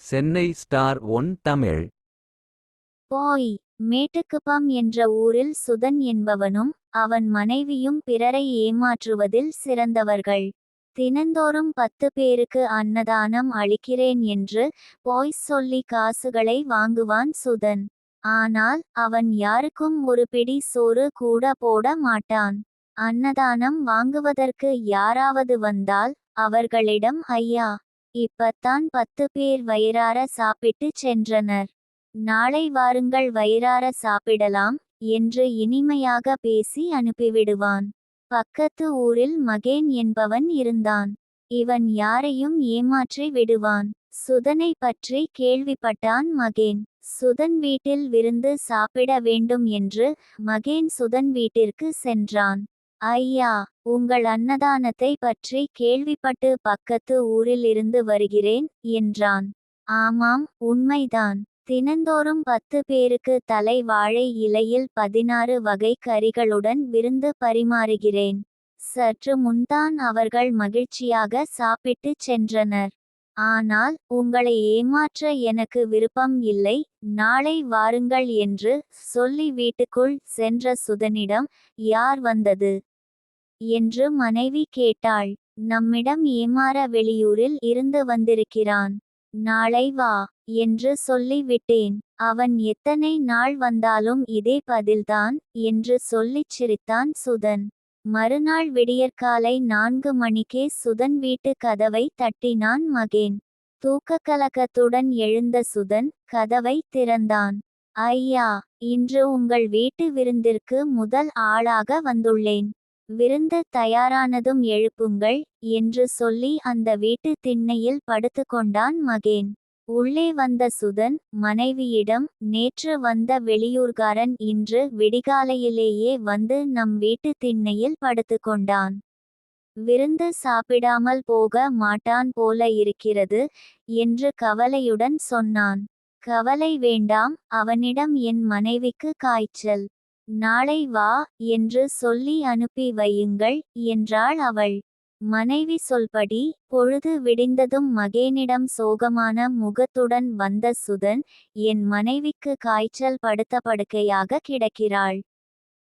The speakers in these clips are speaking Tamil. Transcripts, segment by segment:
Chennai star one Tamil. போய் மேட்டுக்குப்பம் என்ற ஊரில் சுதன் என்பவனும் அவன் மனைவியும் பிறரை ஏமாற்றுவதில் சிறந்தவர்கள். தினந்தோறும் பத்து பேருக்கு அன்னதானம் அளிக்கிறேன் என்று போய் சொல்லி காசுகளை வாங்குவான் சுதன். ஆனால் அவன் யாருக்கும் ஒரு பிடி சோறு கூட போட மாட்டான். அன்னதானம் வாங்குவதற்கு யாராவது வந்தால் அவர்களிடம் ஐயா இப்பத்தான் பத்து பேர் வயிறார சாப்பிட்டுச் சென்றனர். நாளை வாருங்கள் வயிறார சாப்பிடலாம் என்று இனிமையாக பேசி அனுப்பிவிடுவான். பக்கத்து ஊரில் மகேன் என்பவன் இருந்தான். இவன் யாரையும் ஏமாற்றி விடுவான். சுதனை பற்றி கேள்விப்பட்டான் மகேன். சுதன் வீட்டில் விருந்து சாப்பிட வேண்டும் என்று மகேன் சுதன் வீட்டிற்கு சென்றான். ஐயா உங்கள் அன்னதானத்தை பற்றி கேள்விப்பட்டு பக்கத்து ஊரில் இருந்து வருகிறேன் என்றான். ஆமாம் உண்மைதான். தினந்தோறும் பத்து பேருக்கு தலை வாழை இலையில் பதினாறு வகை கறிகளுடன் விருந்து பரிமாறுகிறேன். சற்று முன்தான் அவர்கள் மகிழ்ச்சியாக சாப்பிட்டுச் சென்றனர். ஆனால் உங்களை ஏமாற்ற எனக்கு விருப்பம் இல்லை நாளை வாருங்கள் என்று சொல்லி வீட்டுக்குள் சென்ற சுதனிடம் யார் வந்தது? என்று மனைவி கேட்டாள். நம்மிடம் ஏமாற வெளியூரில் இருந்து வந்திருக்கிறான். நாளை வா என்று சொல்லிவிட்டேன். அவன் எத்தனை நாள் வந்தாலும் இதே பதில்தான் என்று சொல்லிச் சிரித்தான் சுதன். மறுநாள் விடியற்காலை நான்கு மணிக்கே சுதன் வீட்டு கதவை தட்டினான் மகேன். தூக்க கலக்கத்துடன் எழுந்த சுதன் கதவை திறந்தான். ஐயா இன்று உங்கள் வீட்டு விருந்திற்கு முதல் ஆளாக வந்துள்ளேன். விருந்து தயாரானதும் எழுப்புங்கள் என்று சொல்லி அந்த வீட்டு திண்ணையில் படுத்துக்கொண்டான் மகேன். உள்ளே வந்த சுதன் மனைவியிடம் நேற்று வந்த வெளியூர்காரன் இன்று விடிகாலையிலேயே வந்து நம் வீட்டு திண்ணையில் படுத்துக்கொண்டான். விருந்து சாப்பிடாமல் போக மாட்டான் போல இருக்கிறது என்று கவலையுடன் சொன்னான். கவலை வேண்டாம் அவனிடம் என் மனைவிக்கு காய்ச்சல். நாளை வா என்று சொல்லி அனுப்பி வையுங்கள் என்றாள் அவள். மனைவி சொல்படி பொழுது விடிந்ததும் மகேனிடம் சோகமான முகத்துடன் வந்த சுதன் என் மனைவிக்கு காய்ச்சல் படுத்த படுக்கையாக கிடக்கிறாள்.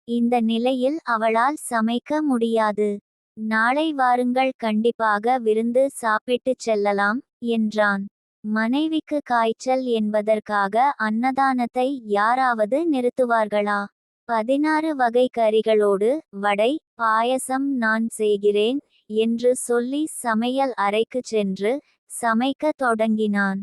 இந்த நிலையில் அவளால் சமைக்க முடியாது. நாளை வாருங்கள் கண்டிப்பாக விருந்து சாப்பிட்டுச் செல்லலாம் என்றான். மனைவிக்கு காய்ச்சல் என்பதற்காக அன்னதானத்தை யாராவது நிறுத்துவார்களா? பதினாறு வகை கறிகளோடு வடை பாயசம் நான் செய்கிறேன் என்று சொல்லி சமையல் அறைக்கு சென்று சமைக்க தொடங்கினான்.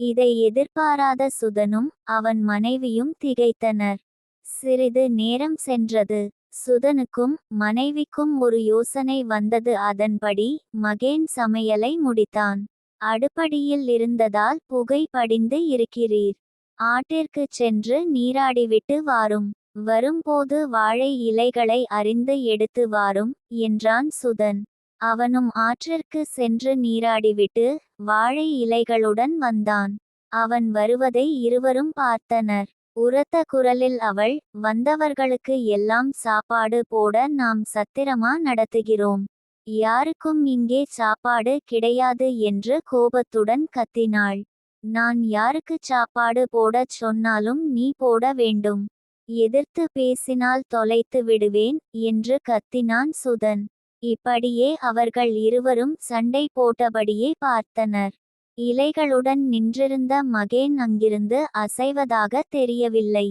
இதை எதிர்பாராத சுதனும் அவன் மனைவியும் திகைத்தனர். சிறிது நேரம் சென்றது. சுதனுக்கும் மனைவிக்கும் ஒரு யோசனை வந்தது. அதன்படி மகேன் சமையலை முடித்தான். அடுப்படியில் இருந்ததால் புகை படிந்து இருக்கிறீர். ஆட்டிற்குச் சென்று நீராடிவிட்டு வாரும். வரும்போது வாழை இலைகளை அறிந்து எடுத்து வாரும் என்றான் சுதன். அவனும் ஆற்றிற்கு சென்று நீராடிவிட்டு வாழை இலைகளுடன் வந்தான். அவன் வருவதை இருவரும் பார்த்தனர். உரத்த குரலில் அவள் வந்தவர்களுக்கு எல்லாம் சாப்பாடு போட நாம் சத்திரமா நடத்துகிறோம். யாருக்கும் இங்கே சாப்பாடு கிடையாது என்று கோபத்துடன் கத்தினாள். நான் யாருக்கு சாப்பாடு போடச் சொன்னாலும் நீ போட வேண்டும். எதிர்த்து பேசினால் தொலைத்து விடுவேன் என்று கத்தினான் சுதன். இப்படியே அவர்கள் இருவரும் சண்டை போட்டபடியே பார்த்தனர். இலைகளுடன் நின்றிருந்த மகேன் அங்கிருந்து அசைவதாக தெரியவில்லை.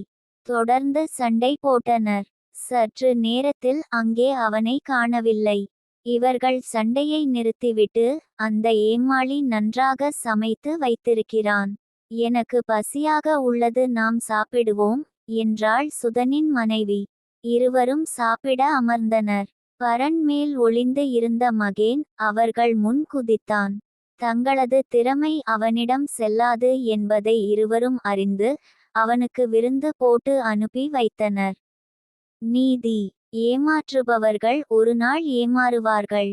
தொடர்ந்து சண்டை போட்டனர். சற்று நேரத்தில் அங்கே அவனை காணவில்லை. இவர்கள் சண்டையை நிறுத்திவிட்டு அந்த ஏமாளி நன்றாக சமைத்து வைத்திருக்கிறான். எனக்கு பசியாக உள்ளது நாம் சாப்பிடுவோம் என்றாள் சுதனின் மனைவி. இருவரும் சாப்பிட அமர்ந்தனர். பரன் மேல் ஒளிந்து இருந்த மகேன் அவர்கள் முன் குதித்தான். தங்களது திறமை அவனிடம் செல்லாது என்பதை இருவரும் அறிந்து அவனுக்கு விருந்து போட்டு அனுப்பி வைத்தனர். நீதி. ஏமாற்றுபவர்கள் ஒரு நாள் ஏமாறுவார்கள்.